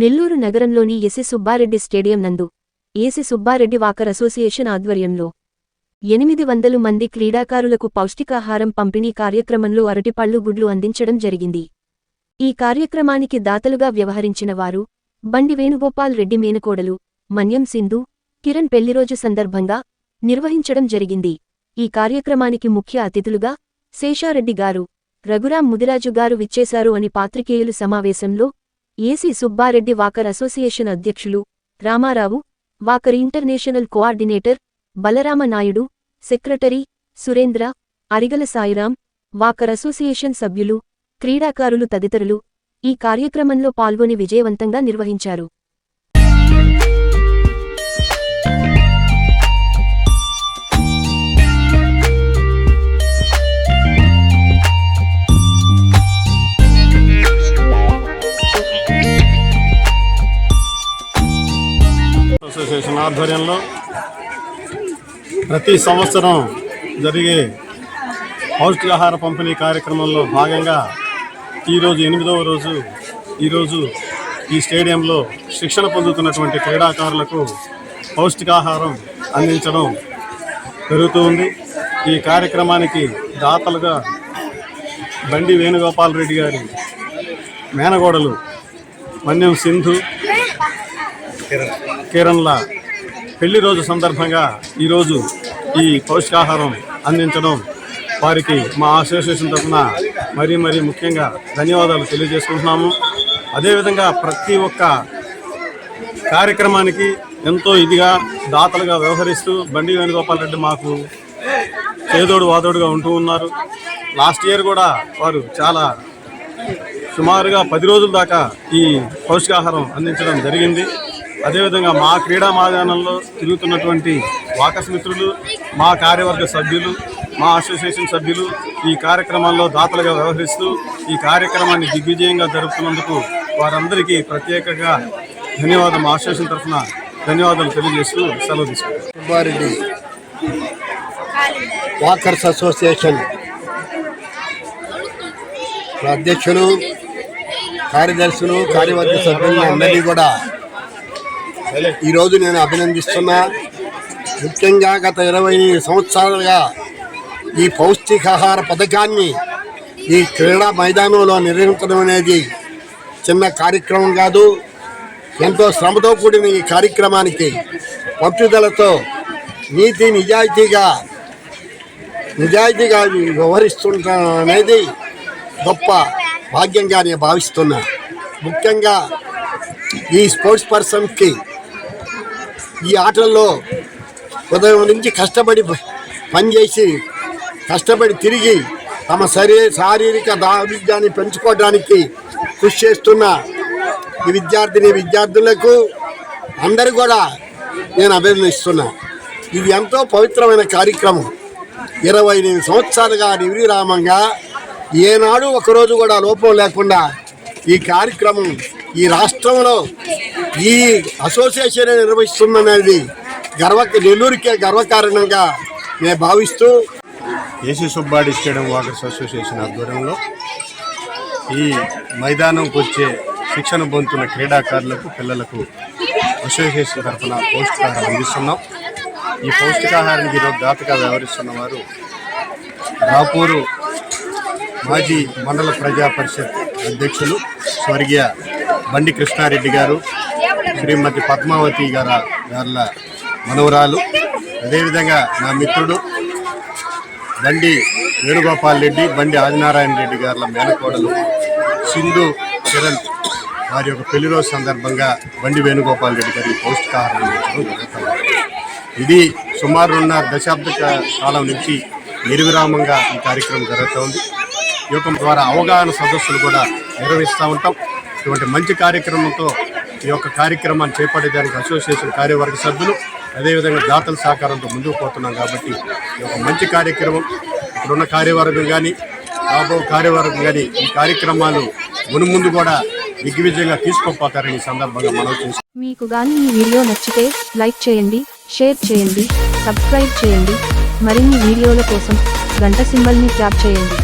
నెల్లూరు నగరంలోని AC Subbareddy stadium నందు ఏసి Subbareddy walker association ఆధ్వర్యంలో ఎనిమిది వందలు మంది క్రీడాకారులకు పౌష్టికాహారం పంపిణీ కార్యక్రమంలో అరటిపళ్ళు గుడ్లు అందించడం జరిగింది. ఈ కార్యక్రమానికి దాతలుగా వ్యవహరించిన వారు బండి వేణుగోపాల్ రెడ్డి మేనకోడలు మన్యం సింధు కిరణ్ పెళ్ళిరోజు సందర్భంగా నిర్వహించడం జరిగింది. ఈ కార్యక్రమానికి ముఖ్య అతిథులుగా శేషారెడ్డి గారు రఘురాం ముదిరాజు గారు విచ్చేశారు అని పాత్రికేయులు సమావేశంలో ఏసీ సుబ్బారెడ్డి వాకర్ అసోసియేషన్ అధ్యక్షులు Ramarao walker international coordinator Balarama Naidu secretary Surendra Arigala Sairam walker association సభ్యులు క్రీడాకారులు తదితరులు ఈ కార్యక్రమంలో పాల్గొని విజయవంతంగా నిర్వహించారు. అసోసియేషన్ ఆధ్వర్యంలో ప్రతి సంవత్సరం జరిగే పౌష్టికాహార పంపిణీ కార్యక్రమంలో భాగంగా ఈరోజు ఎనిమిదవ రోజు. ఈరోజు ఈ స్టేడియంలో శిక్షణ పొందుతున్నటువంటి క్రీడాకారులకు పౌష్టికాహారం అందించడం పెరుగుతూ ఉంది. ఈ కార్యక్రమానికి దాతలుగా బండి వేణుగోపాల్ రెడ్డి గారి మేనగోడలు మన్యం సింధు కిరణ్ల పెళ్ళి రోజు సందర్భంగా ఈరోజు ఈ పౌష్టికాహారం అందించడం వారికి మా అసోసియేషన్ తరఫున మరీ మరీ ముఖ్యంగా ధన్యవాదాలు తెలియజేసుకుంటున్నాము. అదేవిధంగా ప్రతి ఒక్క కార్యక్రమానికి ఎంతో ఇదిగా దాతలుగా వ్యవహరిస్తూ బండి వేణుగోపాల్ రెడ్డి మాకు చేదోడు వాదోడుగా ఉంటూ ఉన్నారు. లాస్ట్ ఇయర్ కూడా వారు చాలా సుమారుగా పది రోజుల దాకా ఈ పౌష్టికాహారం అందించడం జరిగింది. అదేవిధంగా మా క్రీడా మైదానంలో తిరుగుతున్నటువంటి వాకస్ మిత్రులు మా కార్యవర్గ సభ్యులు మా అసోసియేషన్ సభ్యులు ఈ కార్యక్రమాల్లో దాతలుగా వ్యవహరిస్తూ ఈ కార్యక్రమాన్ని దిగ్విజయంగా జరుపుతున్నందుకు వారందరికీ ప్రత్యేకంగా ధన్యవాదం. మా అసోసియేషన్ తరఫున ధన్యవాదాలు తెలియజేస్తూ సెలవు తీసుకుంటాం వాకర్స్ అసోసియేషన్ అధ్యక్షులు కార్యదర్శులు కార్యవర్గ సభ్యులు అందరినీ కూడా ఈరోజు నేను అభినందిస్తున్నా ముఖ్యంగా గత ఇరవై సంవత్సరాలుగా ఈ పౌష్టికాహార పథకాన్ని ఈ క్రీడా మైదానంలో నిర్వహించడం అనేది చిన్న కార్యక్రమం కాదు ఎంతో శ్రమతో కూడిన ఈ కార్యక్రమానికి పట్టుదలతో నీతి నిజాయితీగా నిజాయితీగా వ్యవహరిస్తుండడం అనేది గొప్ప భాగ్యంగా నేను భావిస్తున్నా. ముఖ్యంగా ఈ స్పోర్ట్స్ పర్సన్కి ఈ ఆటల్లో ఉదయం నుంచి కష్టపడి పనిచేసి కష్టపడి తిరిగి తమ శరీ శారీరక దారుద్యాన్ని పెంచుకోవడానికి కృషి చేస్తున్న ఈ విద్యార్థిని విద్యార్థులకు అందరూ కూడా నేను అభినందిస్తున్నా. ఇది ఎంతో పవిత్రమైన కార్యక్రమం. ఇరవై ఎనిమిది సంవత్సరాలుగా నిర్విరామంగా ఏనాడు ఒకరోజు కూడా లోపం లేకుండా ఈ కార్యక్రమం ఈ రాష్ట్రంలో ఈ అసోసియేషన్ నిర్వహిస్తుందనేది గర్వ నెల్లూరుకే గర్వకారణంగా నేను భావిస్తూ AC Subbareddy stadium walkers association ఆధ్వర్యంలో ఈ మైదానంకి వచ్చే శిక్షణ పొందుతున్న క్రీడాకారులకు పిల్లలకు అసోసియేషన్ తరఫున పౌష్టికాహారం అందిస్తున్నాం. ఈ పౌష్టికాహారానికి ఈరోజు దాతగా వ్యవహరిస్తున్న వారు రాపూరు మాజీ మండల ప్రజా పరిషత్ అధ్యక్షులు స్వర్గీయ బండి కృష్ణారెడ్డి గారు శ్రీమతి పద్మావతి గార గార్ల మనవరాలు అదేవిధంగా నా మిత్రుడు బండి వేణుగోపాల్ రెడ్డి బండి ఆదినారాయణ రెడ్డి గారుల మేనకోడలు సింధు కిరణ్ వారి యొక్క పెళ్ళి రోజు సందర్భంగా బండి వేణుగోపాల్ రెడ్డి గారి పౌష్టికాహారం ఇది సుమారు రెండున్నర దశాబ్ద కాలం నుంచి నిర్విరామంగా ఈ కార్యక్రమం జరుగుతోంది. ఈ యొక్క ద్వారా అవగాహన సదస్సులు కూడా నిర్వహిస్తూ ఉంటాం. ఇటువంటి మంచి కార్యక్రమంతో ఈ యొక్క కార్యక్రమాన్ని చేపట్టేదానికి అసోసియేషన్ కార్యవర్గ సభ్యులు అదేవిధంగా దాతల సహకారంతో ముందుకు పోతున్నాం కాబట్టి ఈ యొక్క మంచి కార్యక్రమం ఇప్పుడున్న కార్యవర్గం కానీ రాబో కార్యవర్గం కానీ ఈ కార్యక్రమాలు మునుముందు కూడా దిగ్విజయంగా తీసుకుపోతారని సందర్భంగా మనం చూసి మీకు కానీ ఈ వీడియో నచ్చితే లైక్ చేయండి షేర్ చేయండి సబ్స్క్రైబ్ చేయండి. మరిన్ని వీడియోల కోసం గంట సింబల్ని ట్యాప్ చేయండి.